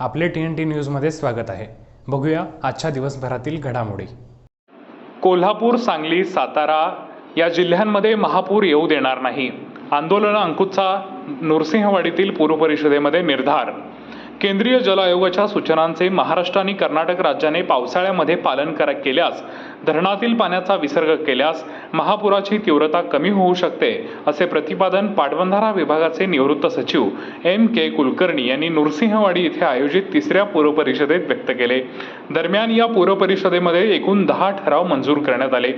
आपले T N T न्यूजमध्ये स्वागत आहे. बघूया आजच्या दिवसभरातील घडामोडी. कोल्हापूर सांगली सातारा या जिल्ह्यांमध्ये महापूर येऊ देणार नाही. आंदोलन अंकुशचा नृसिंहवाडीतील पूर्व परिषदेमध्ये निर्धार केंद्रीय जल आयोगाच्या सूचनांचे महाराष्ट्र आणि कर्नाटक राज्याने पावसाळ्यामध्ये पालन करा केल्यास धरणातील पाण्याचा विसर्ग केल्यास महापुराची तीव्रता कमी होऊ शकते असे प्रतिपादन पाटबंधारा विभागाचे निवृत्त सचिव एम के कुलकर्णी यांनी नृसिंहवाडी इथे आयोजित तिसऱ्या पूरपरिषदेत व्यक्त केले. दरम्यान या पूरपरिषदेमध्ये एकूण दहा ठराव मंजूर करण्यात आले.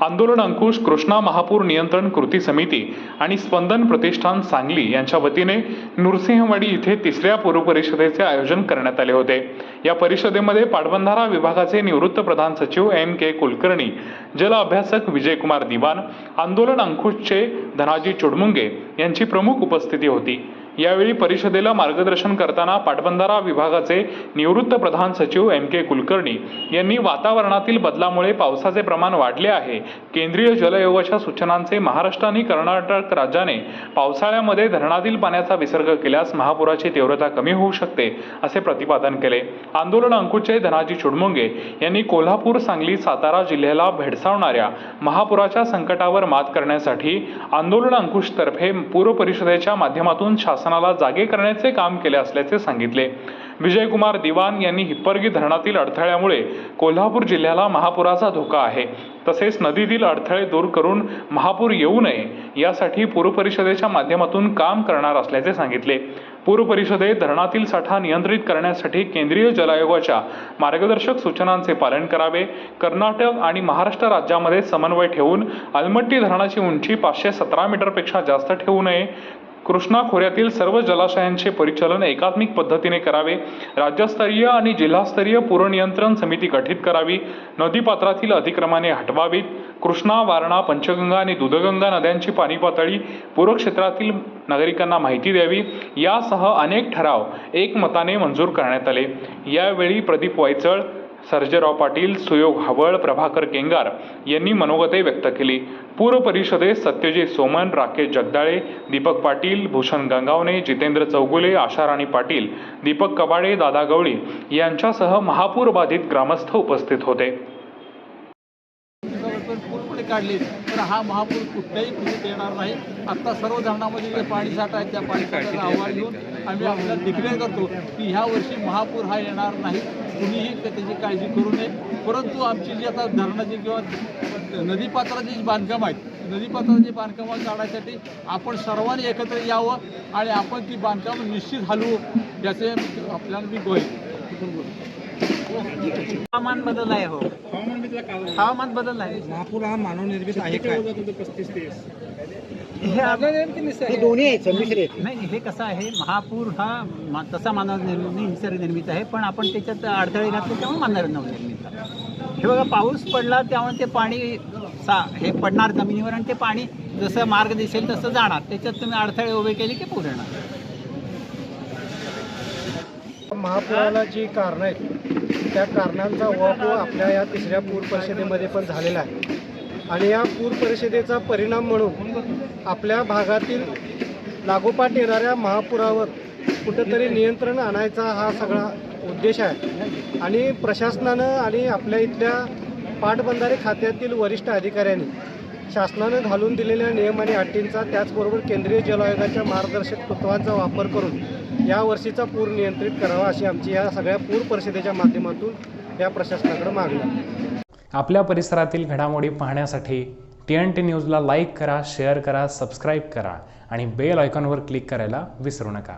आंदोलन अंकुश कृष्णा महापूर नियंत्रण कृती समिती आणि स्पंदन प्रतिष्ठान सांगली यांच्या वतीने नृसिंहवाडी इथे तिसऱ्या पूर्वपरिषदेचे आयोजन करण्यात आले होते. या परिषदेमध्ये पाटबंधारा विभागाचे निवृत्त प्रधान सचिव एम के कुलकर्णी जल अभ्यासक विजयकुमार दिवान आंदोलन अंकुशचे धनाजी चुडमुंगे यांची प्रमुख उपस्थिती होती. यावेळी परिषदेला मार्गदर्शन करताना पाटबंधारा विभागाचे निवृत्त प्रधान सचिव एम के कुलकर्णी यांनी वातावरणातील बदलामुळे पावसाचे प्रमाण वाढले आहे. केंद्रीय जल आयोगाच्या सूचनांचे महाराष्ट्र आणि कर्नाटक राज्याने पावसाळ्यामध्ये धरणातील पाण्याचा विसर्ग केल्यास महापुराची तीव्रता कमी होऊ शकते असे प्रतिपादन केले. आंदोलन अंकुशचे धनाजी चुडमुंगे यांनी कोल्हापूर सांगली सातारा जिल्ह्याला भेडसावणाऱ्या महापुराच्या संकटावर मात करण्यासाठी आंदोलन अंकुशतर्फे पूर्व परिषदेच्या माध्यमातून शासन प्रशासनाला जागे करण्याचे काम केले असल्याचे सांगितले. विजयकुमार दिवान यांनी हिप्परगी धरणातील अडथळ्यामुळे कोल्हापूर जिल्ह्याला महापुराचा धोका आहे. तसेच नदीतील अडथळे दूर करून महापूर येऊ नये यासाठी पूर्व परिषदेच्या माध्यमातून काम करणार असल्याचे सांगितले. पूर्व धरणातील साठा नियंत्रित करण्यासाठी केंद्रीय जलायोगाच्या मार्गदर्शक सूचनांचे पालन करावे कर्नाटक आणि महाराष्ट्र राज्यामध्ये समन्वय ठेवून अलमट्टी धरणाची उंची पाचशे सतरा मीटरपेक्षा जास्त ठेवू नये कृष्णा खोऱ्यातील सर्व जलाशयांचे परिचालन एकात्मिक पद्धतीने करावे. राज्यस्तरीय आणि जिल्हास्तरीय पूरनियंत्रण समिती गठीत करावी. नदीपात्रातील अतिक्रमाने हटवावीत. कृष्णा वारणा पंचगंगा आणि दुधगंगा नद्यांची पाणी पातळी पूरक्षेत्रातील नागरिकांना माहिती द्यावी. यासह अनेक ठराव एकमताने मंजूर करण्यात आले. यावेळी प्रदीप वायचळ सर्जेराव पाटील सुयोग हवळ प्रभाकर केंगार यांनी मनोगते व्यक्त केली. पूर्व परिषदेत सत्यजित सोमन राकेश जगदाळे दीपक पाटील भूषण गंगावणे जितेंद्र चौगुले आशाराणी पाटील दीपक कबाडे दादा गवळी यांच्यासह महापूर बाधित ग्रामस्थ उपस्थित होते. पण पूर्णपणे काढले तर हा महापूर कुठल्याही कृतीत येणार नाही. आत्ता सर्व धरणामध्ये जे पाणी साठा आहे त्या पाणी साठ्याचा अहवाल घेऊन आम्ही आपल्याला डिक्लेअर करतो की ह्या वर्षी महापूर हा येणार नाही. कुणीही त्या- त्याची काळजी करू नये. परंतु आमची जी आता धरणाची किंवा नदीपात्राची जी बांधकाम आहेत नदीपात्राची बांधकामं काढण्यासाठी आपण सर्वांनी एकत्र यावं आणि आपण ती बांधकामं निश्चित हलवू याचे आपल्याला मी गोय. हवामान बदल आहे हो. हवामान बदल आहे. महापूर हा मानवनिर्मित आहे काय? हे हे दोन्ही आहेत संमिश्र आहेत. नाही हे कसं आहे? महापूर हा तसा मानव निर्मित निसर्ग निर्मित आहे पण आपण त्याच्यात अडथळे घातले त्यामुळे मानव निर्मित आहे. हे बघा पाऊस पडला त्यामुळे ते पाणी सा हे पडणार जमिनीवर आणि ते पाणी जसं मार्ग दिसेल तसं जाणार. त्याच्यात तुम्ही अडथळे उभे केले की पूर येणार महापुराला जी कारणं आहेत त्या कारणांचा उहापोह आपल्या या तिसऱ्या पूर परिषदेमध्ये पण झालेला आहे. आणि या पूर परिषदेचा परिणाम म्हणून आपल्या भागातील लागोपाठ येणाऱ्या महापुरावर कुठंतरी नियंत्रण आणायचा हा सगळा उद्देश आहे. आणि प्रशासनानं आणि आपल्या इथल्या पाटबंधारे खात्यातील वरिष्ठ अधिकाऱ्यांनी शासनानं घालून दिलेल्या नियम आणि अटींचा त्याचबरोबर केंद्रीय जल आयोगाच्या मार्गदर्शक तत्वांचा वापर करून या वर्षीचा पूर नियंत्रित करावा अशी आमची या सगळ्या पूर परिषदेच्या माध्यमातून या प्रशासनाकडे मागणी आपल्या परिसरातील घडामोडी पाहण्यासाठी टी एन टी न्यूजला लाईक करा शेअर करा सबस्क्राईब करा आणि बेल आयकॉनवर क्लिक करायला विसरू नका.